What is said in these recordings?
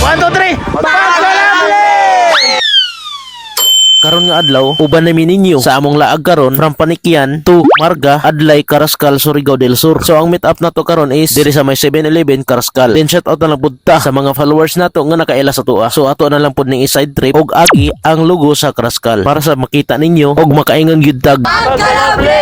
One, two, three. Pagkalabli! Karon nga adlaw, uban na ninyo sa among laag karon from Panikyan to Marga, Adlay, Carascal, Surigao del Sur. So ang meet up na to karon is diri sa may 7-Eleven Carascal. Then shout out na lang pud ta sa mga followers nato nga nakaila sa tuwa. So ato na lang pud ning side trip og agi ang logo sa Carascal para sa makita ninyo og makaingon gyud tag. Maski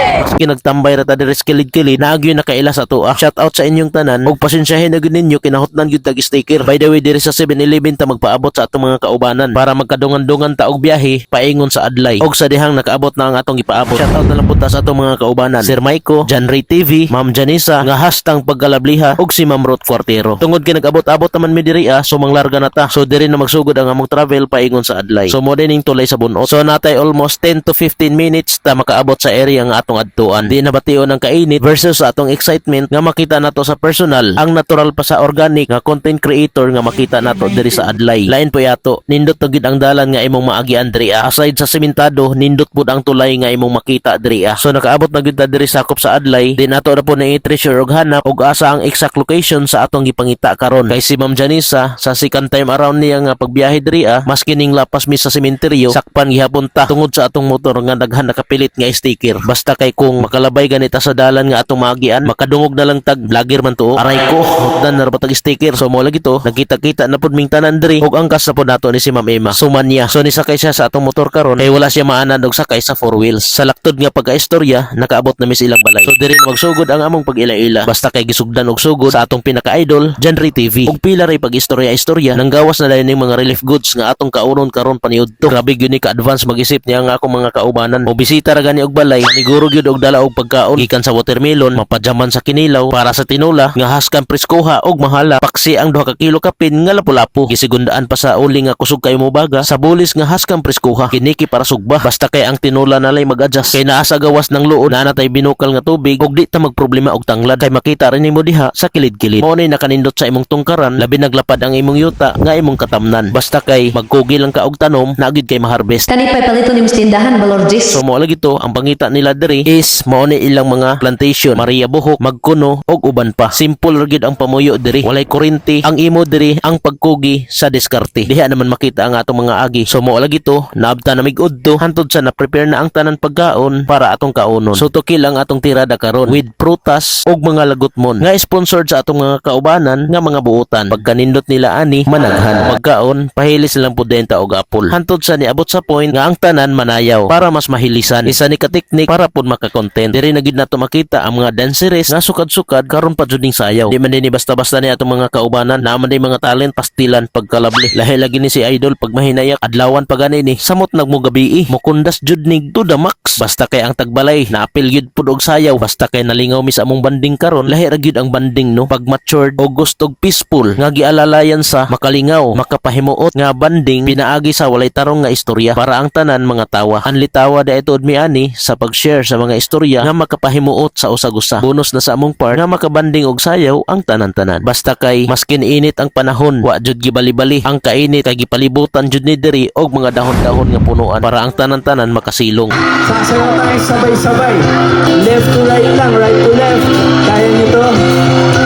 nagtambay ra ta diri sa kilid-kilid, naagyo nakaila sa tuwa. Shout out sa inyong tanan og pasensyahin na ninyo kinahutnan gyud tag sticker. By the way diri sa 7-Eleven ta magpaabot sa atong mga kaubanan para magkadungan-dungan ta og biyahe paingon sa Adlay. Og sa dihang nakaabot na ang atong ipaabot. Shout out na lang punta sa atong mga kaubanan. Sir Maiko, John Ray TV, Ma'am Janisa, nga hastang pagkalabliha og si Ma'am Ruth Cuartero. Tungod kay nag-abot-abot naman mi diri ah, so manglarga na ta. So diri na magsugod ang among travel paingon sa Adlay. So mo dining tulay sa bunot. So natay almost 10 to 15 minutes ta makaabot sa area nga atong adtuan. Di na bation ang kainit versus atong excitement nga makita nato sa personal ang natural pa sa organic nga content creator nga makita nato diri sa Adlay. Lain po yato, nindot gid ang dalan nga imong maagian diri ah. Aside sa sementado, nindot pud ang tulay nga imong makita ah. So nakaabot na gid ta diri sakop sa Adlay. Di nato na po na i-treasure og hanap og asa ang exact location sa atong gipangita karon. Kay si Ma'am Janisa sa second time around niya nga pagbiyahe diri ah, maski ning lapas mi sa sementeryo, sakpan gihapon ta tungod sa atong motor nga daghan nakapilit nga sticker. Basta kay kung makalabay ganita sa dalan nga atong maagian, makadungog na lang tag vlogger man to. oh. Aray ko, hutdan na ra pa tag sticker. So mo lagi to, nagkita-kita na pud ming tanan diri og angkas na pud nato ni si Ma'am Emma. Suman niya. So ni sakay siya sa atong motor karon, kay wala siya maanan og sakay sa four wheels. Sa laktod nga pagka-istorya, nakaabot na mi sa ilang balay. So diri magsugod ang among pag-ila-ila. Basta kay gisugdan og sugod sa atong pinaka-idol, Janry TV. Og pila ray pag-istorya-istorya, nanggawas na dayon ning mga relief goods nga atong kaunon karon paniud to. Grabe gyud ni ka-advance mag-isip niya nga akong mga kaubanan. O bisita ra gani og balay, niguro gyud og dala og pagkaon gikan sa watermelon, mapadyaman sa kinilaw para sa tinula nga haskan preskoha og mahala. Paksi ang duha ka kilo kapin nga lapu-lapu. Gisigundaan pa sa uli nga kusog kayo mo baga sa bulis nga haskan preskoha. Kiniki para sugba. Basta kay ang tinula nalay mag-adjust. Kay naa sa gawas ng luod na natay binukal nga tubig og di ta magproblema og tanglad. Kay makita rin nimo diha sa kilid-kilid. Mo ni nakanindot sa imong tungkaran, labi naglapad ang imong yuta nga imong katamnan. Basta kay magkugi lang ka og tanom, naagid kay maharvest. Kani pa'y palito ni tindahan, Balordis. So mo lagi to, ang pangita nila diri is mao ni ilang mga plantation, Maria Buhok, Magkuno og uban pa. Simple gyud ang pamuyo diri. Walay kuryente, ang imo diri ang pagkugi sa diskarte. Diha naman makita ang atong mga agi. So mo lagi to, naabta na migud to, hantod sa na prepare na ang tanan pagkaon para atong kaunon. So to kill ang atong tirada karon with prutas og mga lagutmon nga sponsored sa atong mga kaubanan nga mga buutan. Pagkanindot nila ani managhan. Pagkaon pahilis lang pud denta og apple. Hantod sa niabot sa point nga ang tanan manayaw para mas mahilisan. Isa ni ka teknik para pud maka-content. Diri na gid nato makita ang mga danceres nga sukad-sukad karon pa jud ning sayaw. Di man din ni basta-basta ni atong mga kaubanan na man din mga talent pastilan pagkalabli. Lahi lagi ni si idol pag mahinayak adlawan pa gani ni samot nagmo gabi mukundas jud nig to the max. Basta kay ang tagbalay naapil gyud pud og sayaw basta kay nalingaw mi sa among banding karon lahi ra gyud ang banding no pag matured o gusto og peaceful nga gialalayan sa makalingaw makapahimuot nga banding pinaagi sa walay tarong nga istorya para ang tanan mga tawa. Ang litawa da ito ani sa pag-share sa mga istorya nga makapahimuot sa usag-usa. Bonus na sa among part nga makabanding og sayaw ang tanan-tanan. Basta kay maskin init ang panahon, wa jud gibali-bali ang kainit kay gipalibutan jud ni diri og mga dahon-dahon nga punuan para ang tanan-tanan makasilong. Sasayaw tayo sabay-sabay. Left to right lang, right to left. Kaya nito.